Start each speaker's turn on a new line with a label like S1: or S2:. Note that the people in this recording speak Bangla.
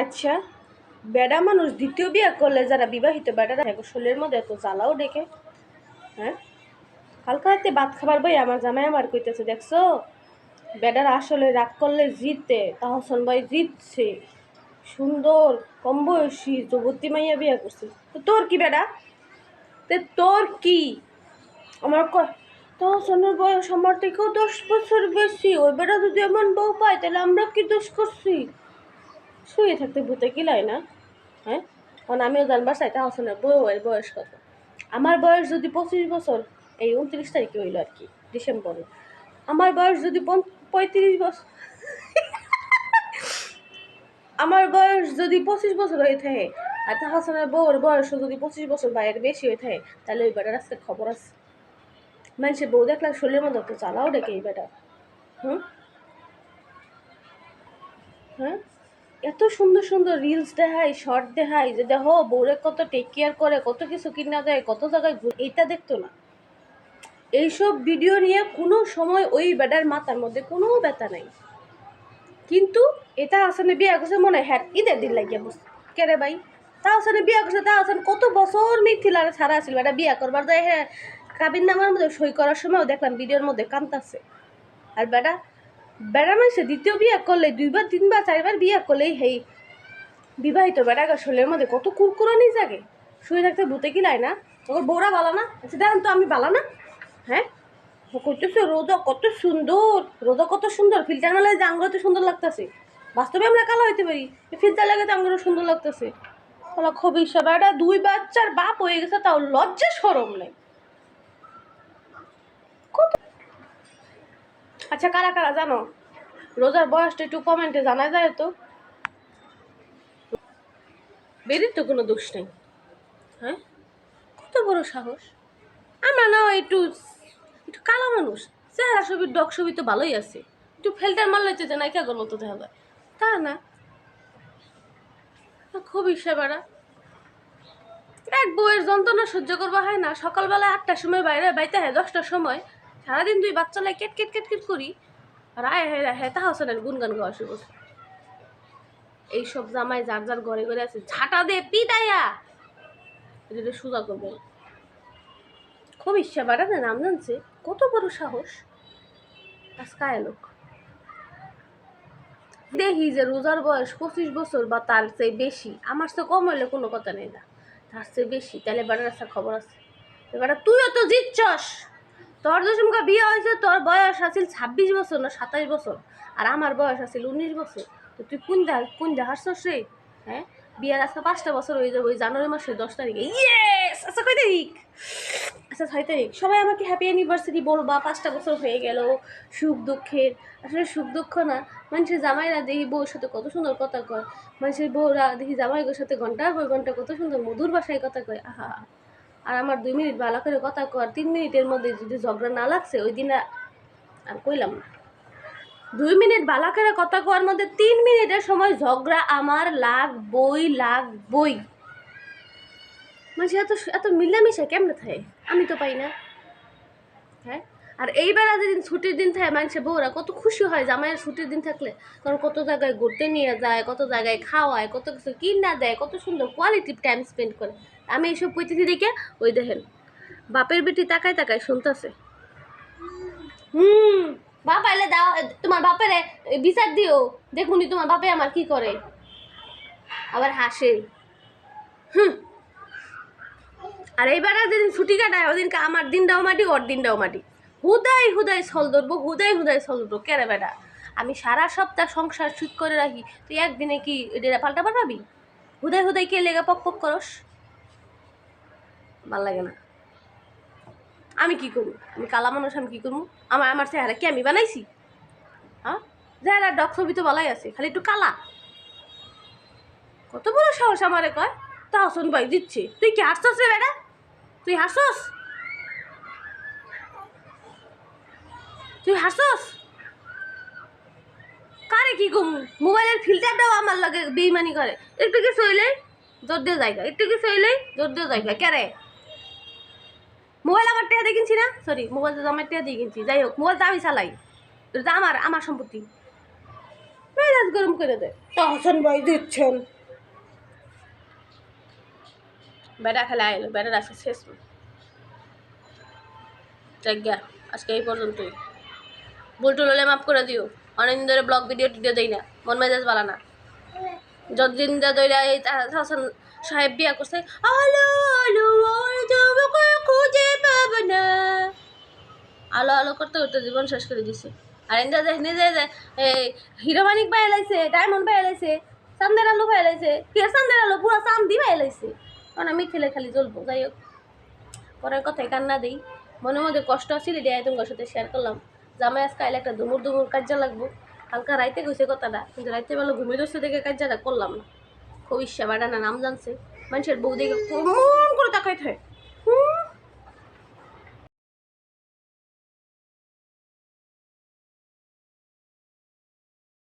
S1: আচ্ছা বেডা মানুষ দ্বিতীয় বিয়ে করলে যারা বিবাহিত, বেডারা শরীরের মধ্যে এত জ্বালাও ডেকে। হ্যাঁ? কালকে রাতে ভাত খাবার ভাই আমার জামাই আমার কইতেছে, দেখছ? বেডার আসলে রাগ করলে জিতে, তাহসন ভাই জিতছে। সুন্দর, কম বয়সী যুবতী মাইয়া বিয়ে করছে। তো তোর কি বেডা? তে তোর কি? আমার ক- তাহসনের বয়স আমার থেকেও দশ বছর বেশি। ওই বেটা যদি এমন বউ পায়, তাহলে আমরা কি দোষ করছি? শুয়ে থাকতে ভূতে কিলাই না? হ্যাঁ? কারণ আমিও জানবার চাই তাহসনের বউয়ের বয়স কত? আমার বয়স যদি পঁচিশ বছর, এই উনত্রিশ তারিখে হইল আর কি, ডিসেম্বরে। আমার বয়স যদি পঁয়ত্রিশ বছর আমার বয়স যদি পঁচিশ বছর হয়ে থাকে, আর তাহসনের বউর বয়সও যদি পঁচিশ বছর বাইরের বেশি হয়ে থাকে, তাহলে ওই বেটার আজকে খবর আছে। মানুষের বউ দেখলে শরীরের মধ্যে তো চালাও ডেকে এই বেটা। হুম? হ্যাঁ এত সুন্দর সুন্দর রিলস দেখায় শর্ট দেখায়, যে দেখো বউরে কত টেক কেয়ার করে, কত কিছু কিনা দেয়, কত জায়গায় এইটা দেখতো না। এইসব ভিডিও নিয়ে কোনো সময় ওই বেটার মাথার মধ্যে কোনো ব্যথা নাই। কিন্তু এটা আসলে বিয়ে করছে মনে হয় হ্যাঁ ঈদের দিন লাগিয়ে কে রে ভাই? তা আসলে বিয়ে করছে, তা আসলে কত বছর মিথিলার ছাড়া আসছিল এটা বিয়ে করবার যায় হ্যাঁ কাবিন নামার মধ্যে সই করার সময়ও দেখলাম ভিডিওর মধ্যে কান্তাছে। আর বেটা বেড়া মানুষে দ্বিতীয় বিয়ে করলে, দুইবার, তিনবার, চারবার বিয়ে করলেই হেই, বিবাহিত বেড়াকে শরীরের মধ্যে কত কুরকুরানি জাগে। শুয়ে থাকতে ভূতে কিলাই না ওর বৌরা ভালো না? আচ্ছা দেখেন তো আমি ভালো না? হ্যাঁ? করতেছে রোদা কত সুন্দর, রোদা কত সুন্দর ফিল্টার মেলায় যে আঙ্গুর সুন্দর লাগতেছে। বাস্তবে আমরা কালো হইতে পারি ফিল্টার লাগে তো সুন্দর লাগতেছে। তাহলে খুবই সবাইটা দুই বাচ্চার বাপ হয়ে গেছে, তাও লজ্জা সরম নেই। আচ্ছা কারা কারা জানো? রোজার বয়সটা একটু কমেন্টে জানা যায় তো। বেরির তো কোনো দোষ নেই। হ্যাঁ? কত বড় সাহস। আমরা না একটু একটু কালা মানুষ। চেহারা ছবি ডক ছবি তো ভালোই আছে। একটু ফিল্টার মারলে তো না কে মতো দেখা তা না। খুবই সেবারা এক বউয়ের যন্ত্রণা সহ্য করবা হয় না। সকালবেলা আটটার সময় বাইরে, বাইতে হয় দশটার সময়। সারাদিন তুই বাচ্চালাই কেট কেট কেট কেট করি। আর আয় হ্যাঁ হ্যাঁ তা হোসেনের গুনগান গাওয়া শুরু। এইসব জামাই যার যার ঘরে ঘরে আছে, ঝাঁটা দে পিটাইয়া এটা সোজা করবে। খুব ইচ্ছা বাড়াতে নাম জানছে। কত বড় সাহস। আজকে লোক। দেখি যে রোজার বয়স পঁচিশ বছর বা তার চেয়ে বেশি। আমার চেয়ে কম হইলে কোনো কথা নেই না তার চেয়ে বেশি। তাহলে বেটার একটা খবর আছে। এবার তুইও তো জিতছস! তোর যে সময় বিয়ে হয়েছে, তোর বয়স আছিল ছাব্বিশ বছর না সাতাশ বছর। আর আমার বয়স আছিল উনিশ বছর। তো তুই কোন দেখ কোন দেখাচ্ছস রে? হ্যাঁ? বিয়ের আজকে পাঁচটা বছর হয়ে যাবে, ওই জানুয়ারি মাসের দশ তারিখে। ইয়েস আচ্ছা কয় তারিখ? আচ্ছা ছয় তারিখ। সবাই আমাকে হ্যাপি অ্যানিভার্সারি বলবা, পাঁচটা বছর হয়ে গেল, সুখ দুঃখের। আসলে সুখ দুঃখ না, মানুষের জামাইরা দেখি বউর সাথে কত সুন্দর কথা কয়। মানুষের বউরা দেখি জামাইগুলোর সাথে ঘণ্টার পর ঘণ্টা কত সুন্দর মধুর ভাষায় কথা কয়। আহা। আর আমার দুই মিনিট ভালো করে কথা কর, তিন মিনিটের মধ্যে যদি ঝগড়া না লাগছে, ওই দিন আর- কইলাম না। দুই মিনিট ভালো করে কথা কওয়ার মধ্যে তিন মিনিটের সময় ঝগড়া আমার লাগ বই লাগ বই মানে এত এত মিলামিশা কেমনে থাকে? আমি তো পাই না। হ্যাঁ? আর এইবেলা যেদিন ছুটির দিন থাকে মানুষের বউরা, কত খুশি হয় জামাইয়ের ছুটির দিন থাকলে। কারণ কত জায়গায় ঘুরতে নিয়ে যায়, কত জায়গায় খাওয়ায়, কত কিছু কিনা দেয়, কত সুন্দর কোয়ালিটি টাইম স্পেন্ড করে। আমি এইসব পৈতেছি দেখে, ওই দেখেন, বাপের বেটি তাকায় তাকায় শুনতেছে। হুম, বাপ আইলে দাও, তোমার বাপের বিচার দিও, দেখুনি তোমার বাপে আমার কি করে। আবার হাসে। হুম। আর এইবার যেদিন ছুটি কাটায়, ওদিনকে আমার দিন দিনটাও মাটি, ওর দিনটাও মাটি। হুদাই হুদাই ছল ধরবো, হুদাই হুদাই ছল ধরবো। কেরে বেটা? আমি সারা সপ্তাহ সংসার ঠিক করে রাখি। তুই একদিনে কি এটা পাল্টা পাঠাবি হুদাই হুদাই কে লেগে পক পক করস? ভালো লাগে না। আমি কি করব? আমি কালা মানুষ, আমি কি করব? আমার আমার চেহারা কি আমি বানাইছি? হ্যাঁ? চেহারা ডক ছবি তো ভালোই আছে, খালি একটু কালা। কত বড় সাহস আমারে কয়? তা শোন ভাই দিচ্ছে। তুই কি হাসছস রে বেটা? তুই হাসছস তুই হাসছস কারে কি কম? মোবাইলের ফিল্টারটাও আমার লাগে বেইমানি করে। একটু কিছু হইলে জোর দিয়ে জায়গা। একটু কিছু হইলে জোর দিয়ে জায়গা। কেরে? মোবাইল আমার টেয়া দিয়ে কিনছি না? সরি মোবাইল তো আমার টেয়া দিয়ে কিনছি। যাই হোক মোবাইল তো আমি চালাই। এটা আমার আমার সম্পত্তি। মেজাজ গরম করে দেয় তা হাসান ভাই দিচ্ছেন। বেটা খেলে আইলো বেটার আজকে শেষ। জায়গা আজকে এই পর্যন্তই। ভুলটুল হলে মাফ করে দিও। অনেকদিন ধরে ব্লগ ভিডিও টিডিও দেই না। মন মেজাজ ভালো না। যতদিন যা দইরা এই হাসান সাহেব বিয়া করছে, আলো আলো তোমাকে খুঁজে পাব না। আলো আলো করতে করতে জীবন শেষ করে দিছে। আর এন্দা যে নিজে যে এই হিরো মানিক পাই লাইছে, ডায়মন্ড পাই লাইছে চান্দের আলো পাই লাইছে, কে চান্দের আলো? পুরো চান্দি পাই লাইছে। কারণ আমি খেলে খালি জ্বলবো, যাই হোক। পরের কথায় কান্না দিই। মনের মধ্যে কষ্ট আছিল এটা তোমার সাথে শেয়ার করলাম। জামাই আজকে আইলে একটা দুমুর দুমুর কাজা লাগবো। হালকা রাইতে গেছে কথাটা, কিন্তু রাইতে বেলা ঘুমিয়ে ধরছে দেখে কাজটা করলাম না। খুব ইচ্ছা বাড়া না নাম জানছে। মানুষের বউ দেখে করে তাকাই থাকে